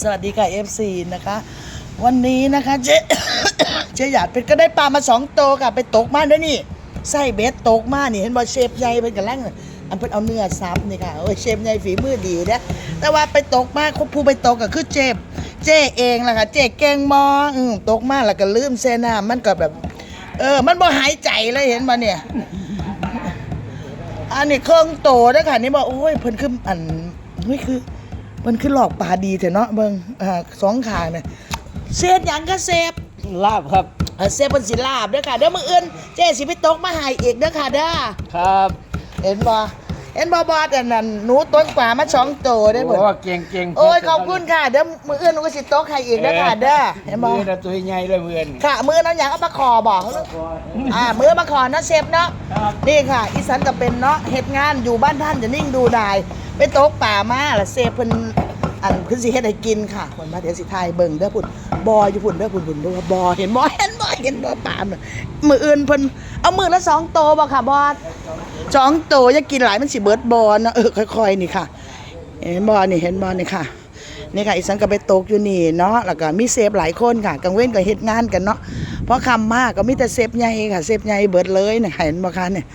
สวัสดีค่ะ FC นะคะ วันนี้นะคะเจ๊เจ๊หยาดเป็นก็ได้ปลามาสองโตวค่ะ ไปตกมาด้วยนี่ไส้เบสตกมานี่เห็นบอเชฟใหญ่เป็นกันแล่งอันเพิ่นเอาเนื้อซับนี่ค่ะโอ้ยเชฟใหญ่ฝีมือดีนะแต่ว่าไปตกมาคผู้ไปตกก็คือเจฟเจ๊เองล่ะค่ะเจ๊แกงมออืมตกมาแล้วก็ลืมเซน้ำมันก็แบบ เออ มันบ่หายใจเลยเห็นบ่เนี่ย อันนี้เครื่องโตนะค่ะนี่บอกโอ้ยเพิ่นคืออันนี่คือ มันคือหลอกปลาดีเถอะเนาะเบิ่งอ่าสองขางเนี่ยเศษหยังก็เซฟลาบครับ เออเซฟเพิ่นสิลาบเด้อค่ะเดี๋ยวมื้ออื่นเจ๊สิไปตกมาให้อีกเด้อค่ะเด้อครับเห็นบ่เห็นบ่บอดอันนั้นหนูต้นกว่ามาสองโตได้อโอ้เพิ่นเก่งเก่งโอ้ยขอบคุณค่ะเดี๋ยวมื้ออื่นหนูก็สิตกให้อีกเด้อค่ะเด้อเห็นบ่ มือนะตัวใหญ่เลยมือนี่ค่ะ มื้อนั้นหยังเอามาคอบอกอ่า มื้อมาคอเนาะเซฟเนาะครับนี่ค่ะ อีสันก็เป็นเนาะเฮ็ดงานอยู่บ้านท่านจะนิ่งดูได้ไปตกป่ามาละเซฟเพิ่น อันเพิ่นสิเฮ็ดให้กินค่ะคนมาเดี๋ยวสิทายเบิ่งเด้อพุ่นบออยู่พุ่นเด้อพุ่นพุ่นเด้อบอเห็นบ่เห็นบ่เห็นบ่ปาน่ะมื้ออื่นเพิ่นเอามือละสองโตบ่ค่ะบอสสองโตอย่ากินหลายมันสิเบิดบอนะเออค่อยๆนี่ค่ะ เห็นบ่นี่เห็นบ่นี่ค่ะนี่ค่ะอีสันก็ไปตกอยู่นี่เนาะแล้วก็มีเซฟหลายคนค่ะกลางเว้นก็เฮ็ดงานกันเนาะเพราะคำมากก็มีแต่เซฟใหญ่ค่ะเซฟใหญ่เบิดเลยเนี่ยเห็นบ่คะเนี่ย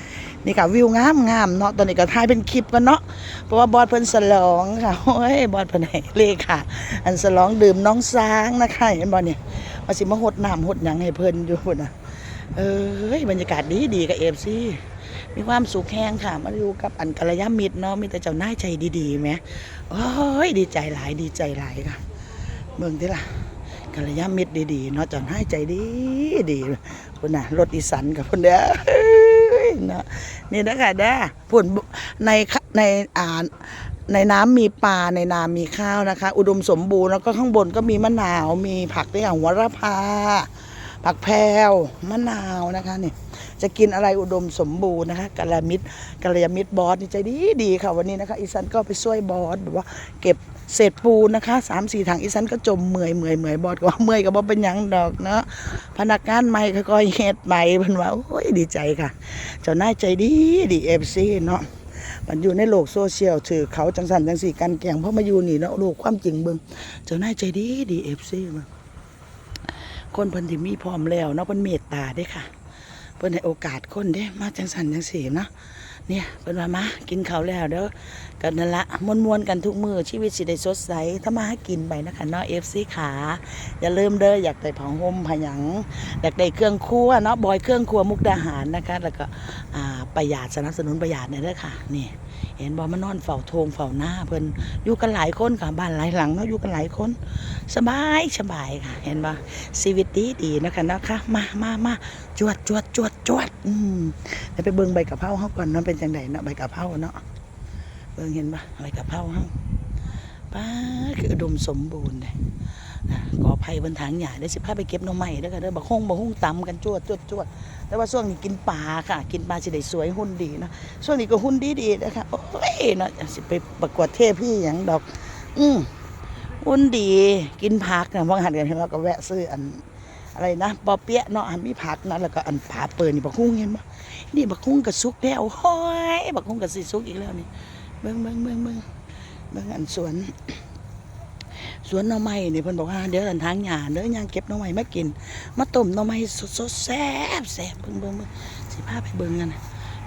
นี่ค่ะวิวงามงามเนาะตอนนี้ก็ถ่ายเป็นคลิปกันเนาะเพราะว่าบอสเพิ่นฉลองค่ะโอ้ยบอสเพิ่นให้เลขค่ะ อันฉลองดื่มน้องช้างนะคะเห็นบ่เนี่ยว่าสิมาหดน้ำหดหยังให้เพิ่นอยู่พุ่นน่ะเอ้ยบรรยากาศดีดีกับ FC มีความสุขแห้งค่ะมาอยู่กับอันกัลยาณมิตรเนาะมีแต่เจ้านายใจดีๆแหมโอ้ยดีใจหลายดีใจหลายค่ะเมืองที่ล่ะกัลยาณมิตรดีๆเนาะเจ้านายใจดีดีพุ่นน่ะรถอีสันกับพุ่นเด้อ ยเนาะนี่นะค่ะเด้อพุ่นในในอ่าในน้ำมีปลาในนามีข้าวนะคะ อุดมสมบูรณ์แล้วก็ข้างบนก็มีมะนาว มีผักด้อย่างหัวระพา ผักแพรวมะนาวนะคะนี่จะกินอะไรอุดมสมบูรณ์นะคะกัลยาณมิตรกัลยมิตรบอสนี่ใจดีดีค่ะวันนี้นะคะอีสันก็ไปช่วยบอสแบบว่าเก็บ เศษปูนนะคะสามสี่ถังอีสันก็จมเมื่อยเมื่อยเมื่อยบอสก็ว่าเมื่อยก็บอกเป็นยังดอกเนาะพนักงานใหม่ค่อยเฮ็ดใหม่เพิ่นว่าโอ้ยดีใจค่ะ เจ้านายใจดีดีเอฟซีเนาะมันอยู่ในโลกโซเชียลถือเขาจังสันจังสี่กันแกล้งเพราะมาอยู่นี่เนาะโลกความจริงเบิ่งเจ้านายใจดีดีเอฟซีมาคนเพิ่นที่มีพร้อมแล้วเนาะเพิ่นเมตตาด้ค่ะเพิ่นให้โอกาสคนเด้มาจังสันจังสี่เนาะ เนี่ยเพิ่นว่ามากินเขาแล้วเด้อกันนั่นละมวนๆกันทุกมือชีวิตสิได้สดใสถ้ามาให้กินไปนะคะเนาะเอฟซีขา อย่าลืมเด้ออยากได้ผ้าห่มผยังอยากได้เครื่องครัวเนาะบอยเครื่องครัวมุกดาหารนะคะ แล้วก็อ่า ประหยัดสนับสนุนประหยัดเนี่ยด้ค่ะนี่เห็นบอมานอนเฝ้าโทงเฝ้าหน้าเพิ่นอยู่กันหลายคนค่ะบ้านหลายหลังเนาะอยู่กันหลายคน สบายสบายค่ะ เห็นบ่ชีวิตดีดีนะคะเนาะค่ะมามามาจวดจวดจวดจวดอืมเดี๋ยวไปเบิ่งใบกะเพราเฮาก่อนเนาะเป็นจังไดเนาะใบกะเพราเนาะเบิ่งเห็นบ่ใบกะเพราเฮา ป้าคืออุดมสมบูรณ์เลยอะขอภัยบนทางหญ้าเดี๋ยวสิพาไปเก็บน่อไม้เด้อค่ะเด้อบักฮงบักฮงตำกันจวดจวดจวดแต่ว่าช่วงนี้กินปลาค่ะ กินปลาสิได้สวยหุ่นดีเนาะช่วงนี้ก็หุ่นดีดีนะคะโอ้ยเนาะสิไปประกวดเทพพี่หยังดอก อืมอุ่นดีกินผักนะว่างหันกันเห็นว่าก็แวะซื้ออันอะไรนะปอเปี๊ยะเนาะอันมีผักนะแล้วก็อันผาเปิดนี่บักคุ้งเห็นปะนี่บักคุ้งกับซุกแล้วโอ้ยบักคุ้งกับสีซุกอีกแล้วนี่เบิ่งเบิ่งเบิ่งเบิ่ง เบิ่งอันสวน สวนหน่อไม้นี่เพิ่นบอกว่าเดี๋ยวอันทางหญ้าเด้อย่างเก็บหน่อไม้มากิน มาต้มหน่อไม้สดๆแซ่บแซ่บเบิ่งเบิ่งเบิ่งสิพาไปเบิ่งกัน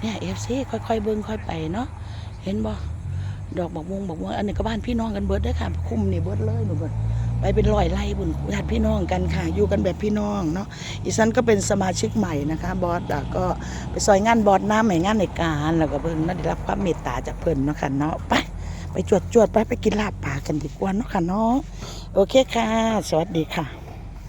เนี่ยเอฟซีค่อยๆเบิ่งค่อยไปเนาะเห็นบ่ดอกบอกวงบอกว่าอันนี้ก็บ้านพี่น้องกันเบิดได้ค่ะคุ้มนี่เบิดเลยหนูเบิดไปเป็นร้อยไร่บุญญาติพี่น้องกันค่ะ อยู่กันแบบพี่น้องเนาะอีสันก็เป็นสมาชิกใหม่นะคะ บอสก็ไปซอยงานบอสน้ำใหม่งานในการ แล้วก็เพิ่นได้รับความเมตตาจากเพิ่นเนาะค่ะเนาะไป ไปจวดจวดๆไปไปกินลาบปลากันดีกว่าเนาะค่ะเนาะโอเคค่ะ สวัสดีค่ะ